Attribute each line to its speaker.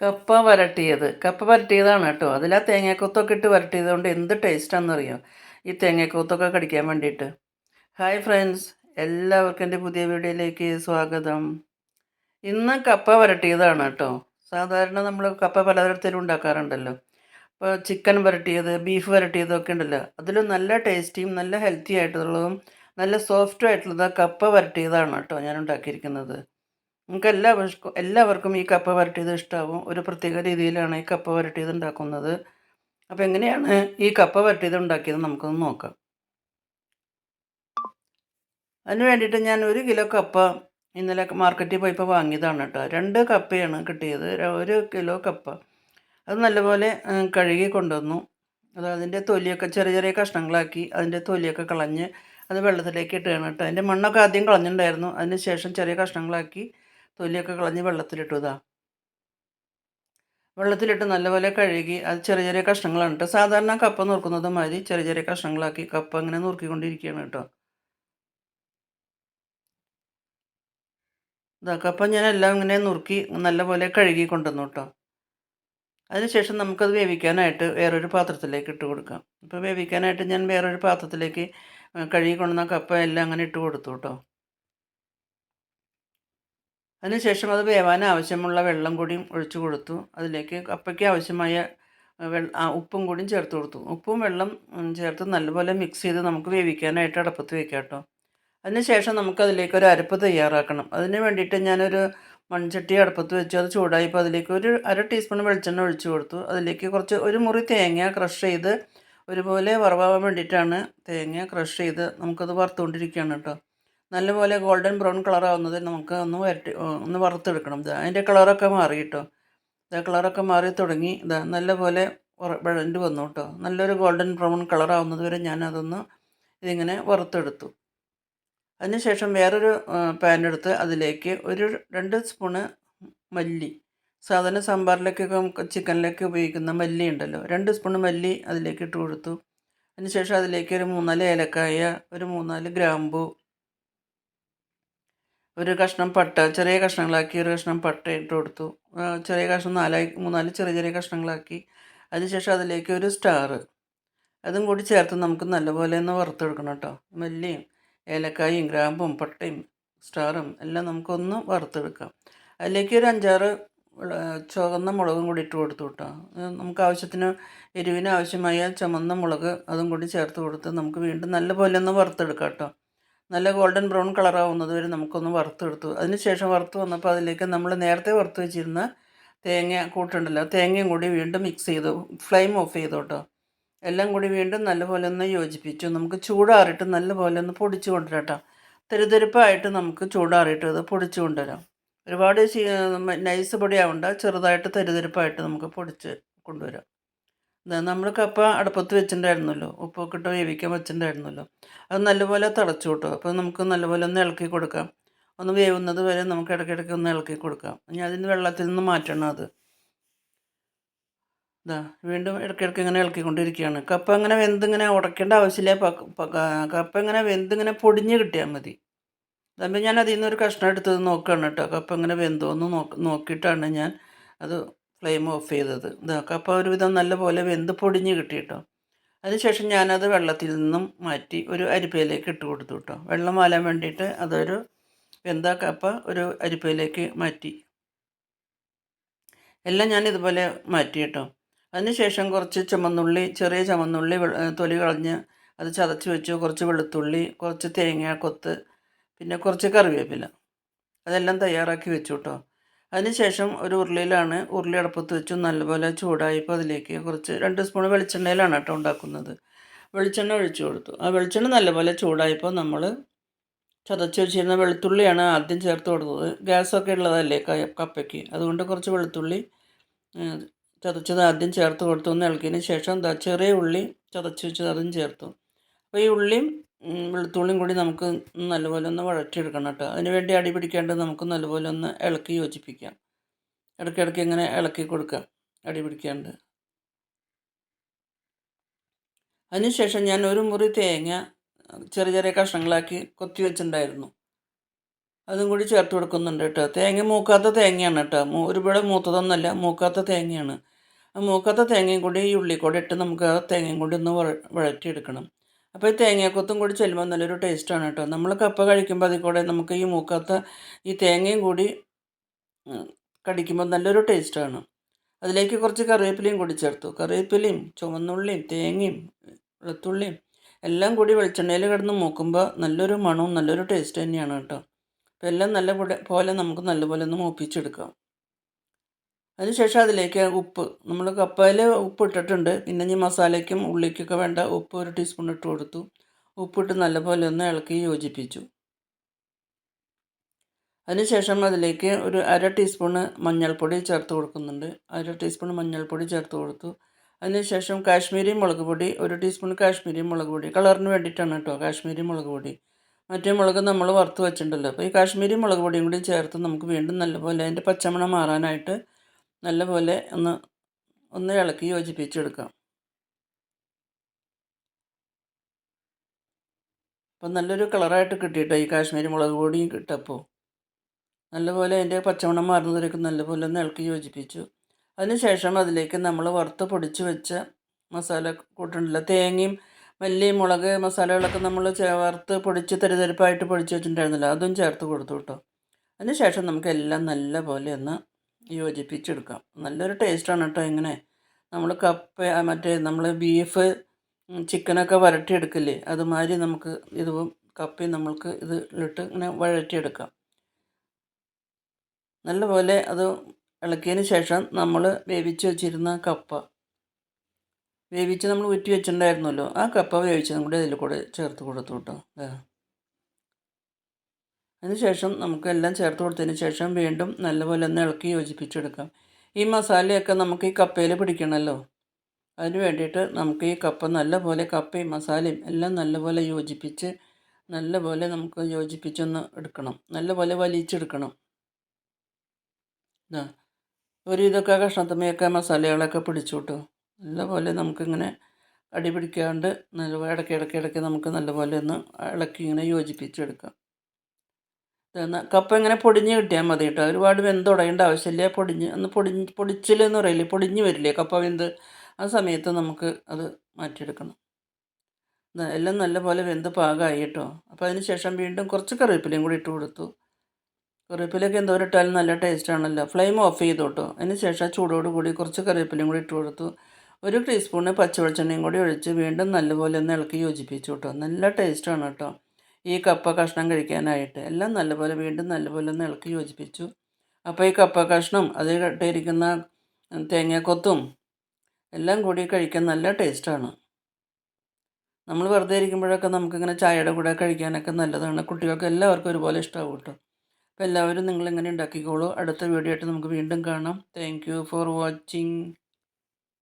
Speaker 1: കപ്പ വരട്ടിയത്. കപ്പ വരട്ടിയതാണ് കേട്ടോ. അതിൽ ആ തേങ്ങാക്കൊത്തൊക്കെ ഇട്ട് വരട്ടിയത് കൊണ്ട് എന്ത് ടേസ്റ്റാണെന്നറിയോ ഈ തേങ്ങാക്കൊത്തൊക്കെ കടിക്കാൻ വേണ്ടിയിട്ട്. Hi friends. എല്ലാവർക്കും എന്റെ പുതിയ വീഡിയോയിലേക്ക് സ്വാഗതം. ഇന്ന് കപ്പ വരട്ടിയതാണ് കേട്ടോ. സാധാരണ നമ്മൾ കപ്പ പലതരത്തിലും ഉണ്ടാക്കാറുണ്ടല്ലോ. ഇപ്പോൾ ചിക്കൻ വരട്ടിയത് ബീഫ് വരട്ടിയതൊക്കെ ഉണ്ടല്ലോ. അതിലും നല്ല ടേസ്റ്റിയും നല്ല ഹെൽത്തി ആയിട്ടുള്ളതും നല്ല സോഫ്റ്റും ആയിട്ടുള്ളത് കപ്പ വരട്ടിയതാണ് കേട്ടോ ഞാൻ ഉണ്ടാക്കിയിരിക്കുന്നത് നിങ്ങൾക്ക് എല്ലാവർക്കും എല്ലാവർക്കും ഈ കപ്പ വരട്ടിയത് ഇഷ്ടമാവും ഒരു പ്രത്യേക രീതിയിലാണ് ഈ കപ്പ വരട്ടിയത് ഉണ്ടാക്കുന്നത്. അപ്പോൾ എങ്ങനെയാണ് ഈ കപ്പ വരട്ടിയത് ഉണ്ടാക്കിയത് നമുക്കൊന്ന് നോക്കാം. അതിന് വേണ്ടിയിട്ട് ഞാൻ ഒരു കിലോ കപ്പ ഇന്നലെ മാർക്കറ്റിൽ പോയപ്പോൾ വാങ്ങിയതാണ് കേട്ടോ. രണ്ട് കപ്പയാണ് കിട്ടിയത്. ഒരു കിലോ കപ്പ. അത് നല്ലപോലെ കഴുകി കൊണ്ടുവന്നു. അത് അതിന്റെ തൊലിയൊക്കെ ചെറിയ ചെറിയ കഷ്ണങ്ങളാക്കി അതിന്റെ തൊലിയൊക്കെ കളഞ്ഞ് അത് വെള്ളത്തിലേക്ക് ഇട്ടുകയാണ് കേട്ടോ. അതിന്റെ മണ്ണൊക്കെ ആദ്യം കളഞ്ഞിട്ടുണ്ടായിരുന്നു. അതിന് ശേഷം ചെറിയ കഷ്ണങ്ങളാക്കി തൊലിയൊക്കെ കളഞ്ഞ് വെള്ളത്തിലിട്ടു ഇതാ. വെള്ളത്തിലിട്ട് നല്ലപോലെ കഴുകി അത് ചെറിയ ചെറിയ കഷ്ണങ്ങളാണ് കേട്ടോ. സാധാരണ കപ്പ നുറുക്കുന്നത് മാതിരി ചെറിയ ചെറിയ കഷ്ണങ്ങളാക്കി കപ്പ അങ്ങനെ നുറുക്കിക്കൊണ്ടിരിക്കുകയാണ് കേട്ടോ. ഇതാ കപ്പ ഞാൻ എല്ലാം ഇങ്ങനെ നുറുക്കി നല്ലപോലെ കഴുകി കൊണ്ടുവന്നു കേട്ടോ. അതിനുശേഷം നമുക്കത് വേവിക്കാനായിട്ട് വേറൊരു പാത്രത്തിലേക്ക് ഇട്ട് കൊടുക്കാം. ഇപ്പോൾ വേവിക്കാനായിട്ട് ഞാൻ വേറൊരു പാത്രത്തിലേക്ക് കഴുകി കൊണ്ടുവന്ന കപ്പ എല്ലാം അങ്ങനെ ഇട്ട് കൊടുത്തു കേട്ടോ. അതിനുശേഷം അത് വേവാൻ ആവശ്യമുള്ള വെള്ളം കൂടിയും ഒഴിച്ചു കൊടുത്തു. അതിലേക്ക് കപ്പയ്ക്ക് ആവശ്യമായ ഉപ്പും കൂടിയും ചേർത്ത് കൊടുത്തു. ഉപ്പും വെള്ളം ചേർത്ത് നല്ലപോലെ മിക്സ് ചെയ്ത് നമുക്ക് വേവിക്കാനായിട്ട് അടപ്പത്ത് വെക്കാം കേട്ടോ. അതിനുശേഷം നമുക്കതിലേക്ക് ഒരു അരപ്പ് തയ്യാറാക്കണം. അതിന് വേണ്ടിയിട്ട് ഞാനൊരു മൺചട്ടി അടുപ്പത്ത് വെച്ചു. അത് ചൂടായപ്പോൾ അതിലേക്ക് ഒരു അര ടീസ്പൂൺ വെളിച്ചെണ്ണ ഒഴിച്ചു കൊടുത്തു. അതിലേക്ക് കുറച്ച് ഒരു മുറി തേങ്ങ ക്രഷ് ചെയ്ത് ഒരുപോലെ വറവാൻ വേണ്ടിയിട്ടാണ് തേങ്ങ ക്രഷ് ചെയ്ത് നമുക്കത് വറുത്തുകൊണ്ടിരിക്കുകയാണ് കേട്ടോ. നല്ലപോലെ ഗോൾഡൻ ബ്രൗൺ കളർ ആവുന്നത് നമുക്ക് ഒന്ന് വരട്ടി ഒന്ന് വറുത്തെടുക്കണം. ഇതാ അതിന്റെ കളറൊക്കെ മാറി കേട്ടോ. ഇതാ കളറൊക്കെ മാറി തുടങ്ങി. ഇതാ നല്ലപോലെ വഴണ്ട് വന്നു കേട്ടോ. നല്ലൊരു ഗോൾഡൻ ബ്രൗൺ കളർ ആവുന്നത് വരെ ഞാനതൊന്ന് ഇതിങ്ങനെ വറുത്തെടുത്തു. അതിനുശേഷം വേറൊരു പാൻ എടുത്ത് അതിലേക്ക് ഒരു രണ്ട് സ്പൂണ് മല്ലി. സാധാരണ സാമ്പാറിലേക്കൊക്കെ ചിക്കനിലേക്ക് ഉപയോഗിക്കുന്ന മല്ലി ഉണ്ടല്ലോ. രണ്ട് സ്പൂൺ മല്ലി അതിലേക്ക് ഇട്ട് കൊടുത്തു. അതിനുശേഷം അതിലേക്ക് ഒരു മൂന്നാൽ ഏലക്കായ ഒരു മൂന്നാൽ ഗ്രാമ്പു ഒരു കഷ്ണം പട്ട ചെറിയ കഷ്ണങ്ങളാക്കി ഒരു കഷ്ണം പട്ട ഇട്ട് കൊടുത്തു. ചെറിയ കഷ്ണം നാലായി മൂന്നാൽ ചെറിയ ചെറിയ കഷ്ണങ്ങളാക്കി. അതിനുശേഷം അതിലേക്ക് ഒരു സ്റ്റാർ അതും കൂടി ചേർത്ത് നമുക്ക് നല്ലപോലെ ഒന്ന് വറുത്തെടുക്കണം കേട്ടോ. മല്ലിയും ഏലക്കായും ഗ്രാമ്പും പട്ടയും സ്റ്റാറും എല്ലാം നമുക്കൊന്ന് വറുത്തെടുക്കാം. അതിലേക്ക് ഒരു അഞ്ചാറ് ചുവന്ന മുളകും കൂടി ഇട്ട് കൊടുത്തു കേട്ടോ. നമുക്ക് ആവശ്യത്തിന് എരിവിന് ആവശ്യമായ ചുമന്ന മുളക് അതും കൂടി ചേർത്ത് കൊടുത്ത് നമുക്ക് വീണ്ടും നല്ലപോലെ ഒന്ന് വറുത്തെടുക്കാം കേട്ടോ. നല്ല ഗോൾഡൻ ബ്രൗൺ കളറാവുന്നത് വരെ നമുക്കൊന്ന് വറുത്തെടുത്തു. അതിനുശേഷം വറുത്ത് വന്നപ്പോൾ അതിലേക്ക് നമ്മൾ നേരത്തെ വറുത്ത് വെച്ചിരുന്ന തേങ്ങ കൂട്ടുണ്ടല്ലോ തേങ്ങയും കൂടി വീണ്ടും മിക്സ് ചെയ്തു ഫ്ലെയിം ഓഫ് ചെയ്തു കേട്ടോ. എല്ലാം കൂടി വീണ്ടും നല്ലപോലെ ഒന്ന് യോജിപ്പിച്ചു. നമുക്ക് ചൂടാറിയിട്ട് നല്ലപോലെ ഒന്ന് പൊടിച്ചു കൊണ്ടുവരാം തെരുതെരുപ്പായിട്ട് നമുക്ക് ചൂടാറിയിട്ട് അത് പൊടിച്ചു കൊണ്ടുവരാം. ഒരുപാട് നൈസ് പൊടിയാവണ്ട ചെറുതായിട്ട് തെരുതെരുപ്പായിട്ട് നമുക്ക് പൊടിച്ച് കൊണ്ടുവരാം. നമ്മൾ കപ്പ അടുപ്പത്ത് വെച്ചിട്ടുണ്ടായിരുന്നല്ലോ ഉപ്പൊക്കെ ഇട്ട് വേവിക്കാൻ വെച്ചിട്ടുണ്ടായിരുന്നല്ലോ അത് നല്ലപോലെ തിളച്ചു കിട്ടും. അപ്പോൾ നമുക്ക് നല്ലപോലെ ഒന്ന് ഇളക്കി കൊടുക്കാം. ഒന്ന് വേവുന്നത് വരെ നമുക്ക് ഇടയ്ക്കിടയ്ക്ക് ഒന്ന് ഇളക്കി കൊടുക്കാം. ഇനി അതിന് വെള്ളത്തിൽ നിന്ന് മാറ്റണം അത്. ഇതാ വീണ്ടും ഇടയ്ക്കിടയ്ക്ക് ഇങ്ങനെ ഇളക്കിക്കൊണ്ടിരിക്കുകയാണ്. കപ്പ ഇങ്ങനെ വെന്തിങ്ങനെ ഉടയ്ക്കേണ്ട ആവശ്യമില്ല. കപ്പ ഇങ്ങനെ വെന്തിങ്ങനെ പൊടിഞ്ഞ് കിട്ടിയാൽ മതി. അതാകുമ്പോൾ ഞാൻ അതിൽ നിന്ന് ഒരു കഷ്ണം എടുത്തത് നോക്കുകയാണ് കേട്ടോ. കപ്പ ഇങ്ങനെ വെന്തോ എന്ന് നോക്കിയിട്ടാണ് ഞാൻ അത് ഫ്ലെയിം ഓഫ് ചെയ്തത്. ഇതൊക്കെ അപ്പോൾ ഒരുവിധം നല്ലപോലെ വെന്ത് പൊടിഞ്ഞ് കിട്ടി കേട്ടോ അതിനുശേഷം ഞാനത് വെള്ളത്തിൽ നിന്നും മാറ്റി ഒരു അരിപ്പയിലേക്ക് ഇട്ട് കൊടുത്തു കേട്ടോ വെള്ളം വാലാൻ വേണ്ടിയിട്ട് അതൊരു വെന്ത കപ്പ ഒരു അരിപ്പയിലേക്ക് മാറ്റി. എല്ലാം ഞാൻ ഇതുപോലെ മാറ്റി കേട്ടോ അതിനുശേഷം കുറച്ച് ചുമന്നുള്ളി ചെറിയ ചുമന്നുള്ളി തൊലി കളഞ്ഞ് അത് ചതച്ച് വെച്ചു. കുറച്ച് വെളുത്തുള്ളി കുറച്ച് തേങ്ങ കൊത്ത് പിന്നെ കുറച്ച് കറിവേപ്പില. അതെല്ലാം തയ്യാറാക്കി വെച്ചു കേട്ടോ അതിനുശേഷം ഒരു ഉരുളിയിലാണ് ഉരുളി അടപ്പത്ത് വെച്ച് നല്ലപോലെ ചൂടായപ്പോൾ അതിലേക്ക് കുറച്ച് രണ്ട് സ്പൂൺ വെളിച്ചെണ്ണയിലാണ് കേട്ടോ ഉണ്ടാക്കുന്നത്. വെളിച്ചെണ്ണ ഒഴിച്ചു കൊടുത്തു. ആ വെളിച്ചെണ്ണ നല്ലപോലെ ചൂടായപ്പോൾ നമ്മൾ ചതച്ച് വെച്ചിരുന്ന വെളുത്തുള്ളിയാണ് ആദ്യം ചേർത്ത് കൊടുത്തത്. ഗ്യാസൊക്കെ ഉള്ളതല്ലേ കപ്പയ്ക്ക്. അതുകൊണ്ട് കുറച്ച് വെളുത്തുള്ളി ചതച്ചത് ആദ്യം ചേർത്ത് കൊടുത്തു. ഒന്ന് ഇളക്കിയതിന് ശേഷം എന്താ ചെറിയ ഉള്ളി ചതച്ച് വെച്ചത് അതും ചേർത്തു. അപ്പോൾ ഈ ഉള്ളിയും വെളുത്തുള്ളിയും കൂടി നമുക്ക് നല്ലപോലെ ഒന്ന് വഴറ്റിയെടുക്കണം കേട്ടോ. അതിന് വേണ്ടി അടി പിടിക്കാണ്ട് നമുക്ക് നല്ലപോലെ ഒന്ന് ഇളക്കി യോജിപ്പിക്കാം. ഇടയ്ക്കിടയ്ക്ക് ഇങ്ങനെ ഇളക്കി കൊടുക്കാം അടി പിടിക്കാണ്ട്. അതിനുശേഷം ഞാൻ ഒരു മുറി തേങ്ങ ചെറിയ ചെറിയ കഷ്ണങ്ങളാക്കി കൊത്തി വെച്ചിട്ടുണ്ടായിരുന്നു. അതും കൂടി ചേർത്ത് കൊടുക്കുന്നുണ്ട് കേട്ടോ. തേങ്ങ മൂക്കാത്ത തേങ്ങയാണ് കേട്ടോ. ഒരുപാട് മൂത്തതൊന്നുമല്ല മൂക്കാത്ത തേങ്ങയാണ്. ആ മൂക്കാത്ത തേങ്ങയും കൂടി ഈ ഉള്ളിക്കൂടെ ഇട്ട് നമുക്ക് ആ തേങ്ങയും കൂടി ഒന്ന് വഴ വഴറ്റിയെടുക്കണം. അപ്പോൾ ഈ തേങ്ങാക്കൊത്തും കൂടി ചെല്ലുമ്പോൾ നല്ലൊരു ടേസ്റ്റാണ് കേട്ടോ നമ്മൾ കപ്പ കഴിക്കുമ്പോൾ അതിൽ കൂടെ നമുക്ക് ഈ മൂക്കത്ത് ഈ തേങ്ങയും കൂടി കടിക്കുമ്പോൾ നല്ലൊരു ടേസ്റ്റാണ് അതിലേക്ക് കുറച്ച് കറിവേപ്പിലയും കൂടി ചേർത്തു. കറിവേപ്പിലയും ചുവന്നുള്ളിയും തേങ്ങയും വെളുത്തുള്ളിയും എല്ലാം കൂടി വെളിച്ചെണ്ണയിൽ കിടന്ന് മൂക്കുമ്പോൾ നല്ലൊരു മണവും നല്ലൊരു ടേസ്റ്റ് തന്നെയാണ് കേട്ടോ അപ്പോൾ എല്ലാം നല്ല പോലെ നമുക്ക് നല്ലപോലെ ഒന്ന് മൂപ്പിച്ചെടുക്കാം. അതിനുശേഷം അതിലേക്ക് ഉപ്പ് നമ്മൾ കപ്പയിൽ ഉപ്പ് ഇട്ടിട്ടുണ്ട് പിന്നെ ഈ മസാലയ്ക്കും ഉള്ളിക്കൊക്കെ വേണ്ട ഉപ്പ് ഒരു ടീസ്പൂൺ ഇട്ട് കൊടുത്തു. ഉപ്പിട്ട് നല്ലപോലെ ഒന്ന് ഇളക്കി യോജിപ്പിച്ചു. അതിനുശേഷം അതിലേക്ക് ഒരു അര ടീസ്പൂണ് മഞ്ഞൾപ്പൊടി ചേർത്ത് കൊടുക്കുന്നുണ്ട്. അര ടീസ്പൂൺ മഞ്ഞൾപ്പൊടി ചേർത്ത് കൊടുത്തു. അതിനുശേഷം കാശ്മീരി മുളക് പൊടി ഒരു ടീസ്പൂൺ കാശ്മീരി മുളക് പൊടി. കളറിന് വേണ്ടിയിട്ടാണ് കേട്ടോ കാശ്മീരി മുളക് പൊടി. മറ്റേ മുളക് നമ്മൾ വറുത്ത് വെച്ചിട്ടുണ്ടല്ലോ. അപ്പോൾ ഈ കാശ്മീരി മുളക് പൊടിയും കൂടി ചേർത്ത് നമുക്ക് വീണ്ടും നല്ലപോലെ അതിന്റെ പച്ചമണം മാറാനായിട്ട് നല്ലപോലെ ഒന്ന് ഒന്ന് ഇളക്കി യോജിപ്പിച്ചെടുക്കാം. അപ്പം നല്ലൊരു കളറായിട്ട് കിട്ടിയിട്ടോ ഈ കാശ്മീരി മുളക് പൊടിയും കിട്ടപ്പോൾ നല്ലപോലെ അതിന്റെ പച്ചമണം മാറുന്നതിലേക്ക് നല്ലപോലെ ഒന്ന് ഇളക്കി യോജിപ്പിച്ചു. അതിനുശേഷം അതിലേക്ക് നമ്മൾ വറുത്ത് പൊടിച്ച് വെച്ച മസാല കൂട്ടുണ്ടല്ലോ തേങ്ങയും മല്ലി മുളക് മസാലകളൊക്കെ നമ്മൾ ചേർത്ത് പൊടിച്ച് തെരുതെരുപ്പായിട്ട് പൊടിച്ച് വെച്ചിട്ടുണ്ടായിരുന്നല്ലോ അതും ചേർത്ത് കൊടുത്തു കേട്ടോ. അതിനുശേഷം നമുക്കെല്ലാം നല്ലപോലെ ഒന്ന് യോജിപ്പിച്ചെടുക്കാം. നല്ലൊരു ടേസ്റ്റാണ് കേട്ടോ ഇങ്ങനെ. നമ്മൾ കപ്പ മറ്റേ നമ്മൾ ബീഫ് ചിക്കനൊക്കെ വരട്ടിയെടുക്കില്ലേ? അതുമാതിരി നമുക്ക് ഇത് കപ്പയും നമ്മൾക്ക് ഇത് ഇട്ട് ഇങ്ങനെ വഴറ്റിയെടുക്കാം. നല്ലപോലെ അത് ഇളക്കിയതിന് ശേഷം നമ്മൾ വേവിച്ച് വെച്ചിരുന്ന കപ്പ. വേവിച്ച് നമ്മൾ ഊറ്റി വെച്ചിട്ടുണ്ടായിരുന്നല്ലോ. ആ കപ്പ വേവിച്ചതും കൂടി അതിൽ കൂടെ ചേർത്ത് കൊടുത്തു കേട്ടോ. അതിനുശേഷം നമുക്ക് എല്ലാം ചേർത്ത് കൊടുത്തതിന് ശേഷം വീണ്ടും നല്ലപോലെ ഒന്ന് ഇളക്കി യോജിപ്പിച്ചെടുക്കാം. ഈ മസാലയൊക്കെ നമുക്ക് ഈ കപ്പയിൽ പിടിക്കണമല്ലോ. അതിന് വേണ്ടിയിട്ട് നമുക്ക് ഈ കപ്പ നല്ലപോലെ കപ്പയും മസാലയും എല്ലാം നല്ലപോലെ യോജിപ്പിച്ച് നല്ലപോലെ നമുക്ക് യോജിപ്പിച്ചൊന്ന് എടുക്കണം. നല്ലപോലെ വലിച്ചെടുക്കണം. ഇതാ ഒരു ഇതൊക്കെ കഷ്ണത്തമ്മയൊക്കെ മസാലകളൊക്കെ പിടിച്ചു നല്ലപോലെ നമുക്കിങ്ങനെ അടി പിടിക്കാണ്ട് നല്ല ഇടയ്ക്ക് ഇടയ്ക്ക് ഇടയ്ക്ക് നമുക്ക് നല്ലപോലെ ഒന്ന് ഇളക്കി ഇങ്ങനെ യോജിപ്പിച്ചെടുക്കാം. കപ്പ ഇങ്ങനെ പൊടിഞ്ഞ് കിട്ടിയാൽ മതി കേട്ടോ. ഒരുപാട് വെന്ത് തുടങ്ങേണ്ട ആവശ്യമില്ല. പൊടിഞ്ഞ് ഒന്ന് പൊടിഞ്ഞ് പൊടിച്ചില്ലെന്ന് പറയില്ലേ? പൊടിഞ്ഞ് വരില്ലേ? കപ്പ വെന്ത് ആ സമയത്ത് നമുക്ക് അത് മാറ്റിയെടുക്കണം. എല്ലാം നല്ലപോലെ വെന്ത് പാകമായി കേട്ടോ. അപ്പോൾ അതിന് ശേഷം വീണ്ടും കുറച്ച് കറിവേപ്പിലയും കൂടി ഇട്ട് കൊടുത്തു. കറിവേപ്പിലയൊക്കെ എന്തോരം ഇട്ടാലും നല്ല ടേസ്റ്റ് ആണല്ലോ. ഫ്ലെയിം ഓഫ് ചെയ്തു കേട്ടോ. അതിന് ശേഷം ചൂടോട് കൂടി കുറച്ച് കറിവേപ്പിലയും കൂടി ഇട്ട് കൊടുത്തു. ഒരു ടീസ്പൂണ് പച്ചവെളിച്ചെണ്ണയും കൂടി ഒഴിച്ച് വീണ്ടും നല്ലപോലെ ഒന്ന് ഇളക്കി യോജിപ്പിച്ചു കേട്ടോ. നല്ല ടേസ്റ്റാണ് കേട്ടോ. ഈ കപ്പ കഷ്ണം കഴിക്കാനായിട്ട്. എല്ലാം നല്ലപോലെ വീണ്ടും നല്ലപോലെ ഒന്ന് ഇളക്കി യോജിപ്പിച്ചു. അപ്പോൾ ഈ കപ്പ കഷ്ണം അതിൽ ഇട്ടിരിക്കുന്ന തേങ്ങാക്കൊത്തും എല്ലാം കൂടി കഴിക്കാൻ നല്ല ടേസ്റ്റാണ്. നമ്മൾ വെറുതെ ഇരിക്കുമ്പോഴൊക്കെ നമുക്കിങ്ങനെ ചായയുടെ കൂടെ കഴിക്കാനൊക്കെ നല്ലതാണ്. കുട്ടികൾക്ക് എല്ലാവർക്കും ഒരുപോലെ ഇഷ്ടമാവും കേട്ടോ. അപ്പോൾ എല്ലാവരും നിങ്ങളിങ്ങനെ ഉണ്ടാക്കിക്കോളൂ. അടുത്ത വീഡിയോ ആയിട്ട് നമുക്ക് വീണ്ടും കാണാം. Thank for watching